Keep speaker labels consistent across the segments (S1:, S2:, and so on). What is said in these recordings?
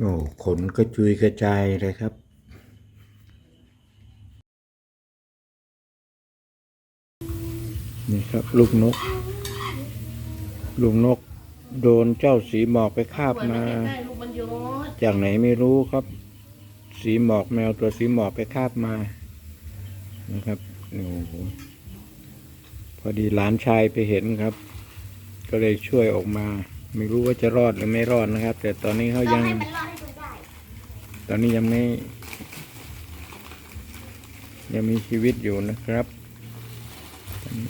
S1: โอ้ขนกระจุยกระจายเลยครับ นี่ครับ ลูกนก ลูกนก โดนเจ้าสีหมอกไปคาบมา จากไหนไม่รู้ครับ สีหมอกแมวตัวสีหมอกไปคาบมา นะครับโอ้โหพอดีหลานชายไปเห็นครับ ก็เลยช่วยออกมา ไม่รู้ว่าจะรอดหรือไม่รอดนะครับ แต่ตอนนี้เขา
S2: ต้อ
S1: ยังง
S2: ให้มันรอดให้ดูได้
S1: ตอนนี้ยังไม่ ยังมีชีวิตอยู่นะครับตอนนี้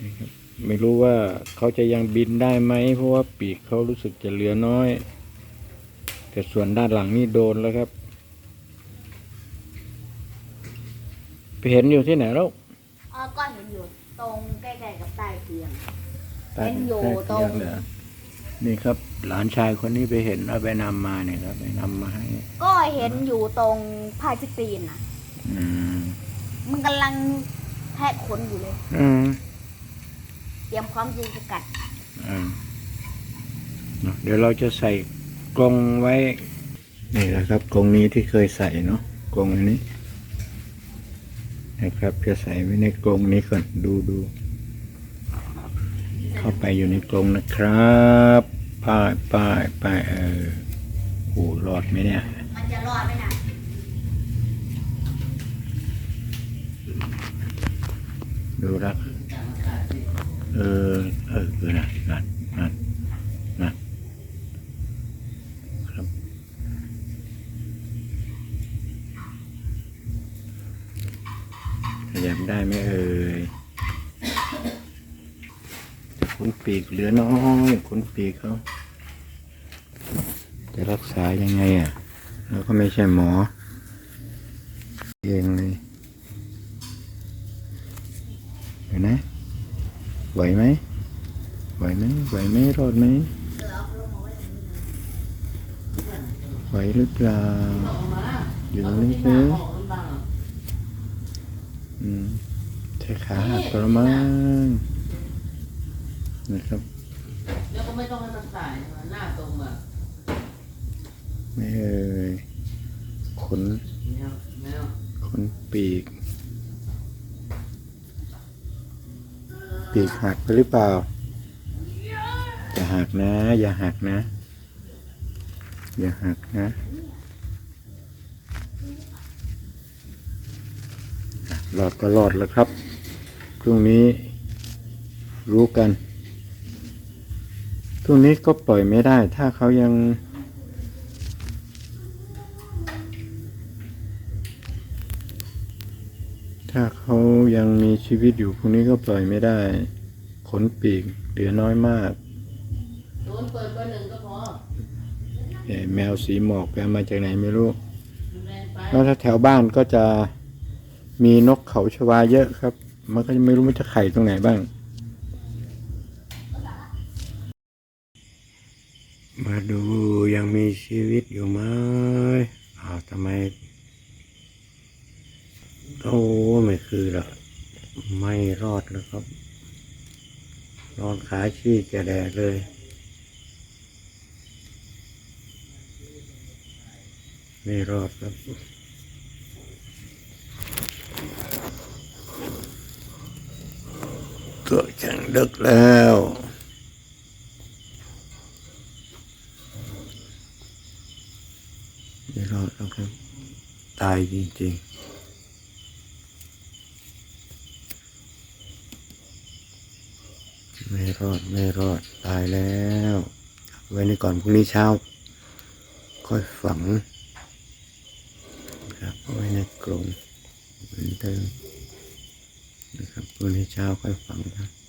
S1: นี่ครับ ไม่รู้ว่าเขาจะยังบินได้ไหมเพราะว่าปีกเขารู้สึกจะเหลือน้อย แต่ส่วนด้านหลังนี่โดนแล้วครับ ไปเห็นอยู่ที่ไหนแล้ว
S2: เออก้อนเห็นอยู่ตรงใกล้ๆกับใต้เตียง
S1: ใต้
S2: เห็นอยู่
S1: ใต้
S2: ตรง
S1: เตียเหรอนี่ครับ หลานชายคนนี้ไปเห็นเอาไปนำมาเนี่ยครับ ไปนำมาให้
S2: ก็เห็นอยู่ตรงพายพิตีนน่ะ
S1: อืม
S2: มันกำลังแทะขนอยู่เลย
S1: อืม
S2: เตรียมพร้อมยิงสกัด
S1: อ่าเนอะเดี๋ยวเราจะใส่กรงไว้ นี่แหละครับกรงนี้ที่เคยใส่เนาะกรงอันนี้นะครับจะใส่ไว้ในกรงนี้ก่อนดูดู เข้าไปอยู่ในกรงนะครับป้ายป้ายป้ายเออโอ้รอดไหมเนี่ย
S2: มันจะรอดไหมน่ะ
S1: ดูรักเออ เออเออนะนั่นนั่นนั่นครับ ขยับได้ไหมเอ่ยข นปีกเหลือน้อยขนปีกเขาจะรักษายังไงอะแล้วก็ไม่ใช่หมอ เองเลยเห็นไหมไหวไหมไหวไหมไหวไหมรอดไหมไหวหรือเปล่าอยู่ตรงนี้สิ
S3: ออกมันบ้าง
S1: อืมใช้ขาหักประมาณ นะครับ
S3: แล้วก็ไม่ต้องให้มันสายหน้าตรงแบบ
S1: ไม่เอ่ยขน
S3: แมวแมว
S1: ขนปีก ปีกหักไปหรือเปล่าอย่าหักนะ อย่าหักนะ อย่าหักนะอะรอดก็รอดแล้วครับ พรุ่งนี้รู้กัน พรุ่งนี้ก็ปล่อยไม่ได้ ถ้าเขายังถ้าเขายังมีชีวิตอยู่พรุ่งนี้ก็ปล่อยไม่ได้ ขนปีกเหลือน้อยมาก
S3: โดนเปิดเบอร์หนึ่งก็พอ
S1: เอ่อแมวสีหมอกไปเอามาจากไหนไม่รู้
S3: ดูแลไป
S1: แล้วถ้าแถวบ้านก็จะมีนกเขาชวาเยอะครับ มันก็จะไม่รู้มันจะไข่ตรงไหนบ้าง มาดูยังมีชีวิตอยู่ไหมอ้าวทำไมโอ้ไม่คือหรอกไม่รอดแล้วครับ นอนขาชี้แกแดดเลย ไม่รอดครับตัวจังดึกแล้ว ไม่รอดแล้วครับ ตายจริงๆไม่รอดไม่รอดตายแล้ว ไว้ในก่อนพรุ่งนี้เช้า ค่อยฝังครับไว้ในกรงเหมือนเดิมนะครับพรุ่งนี้เช้าค่อยฝังครับ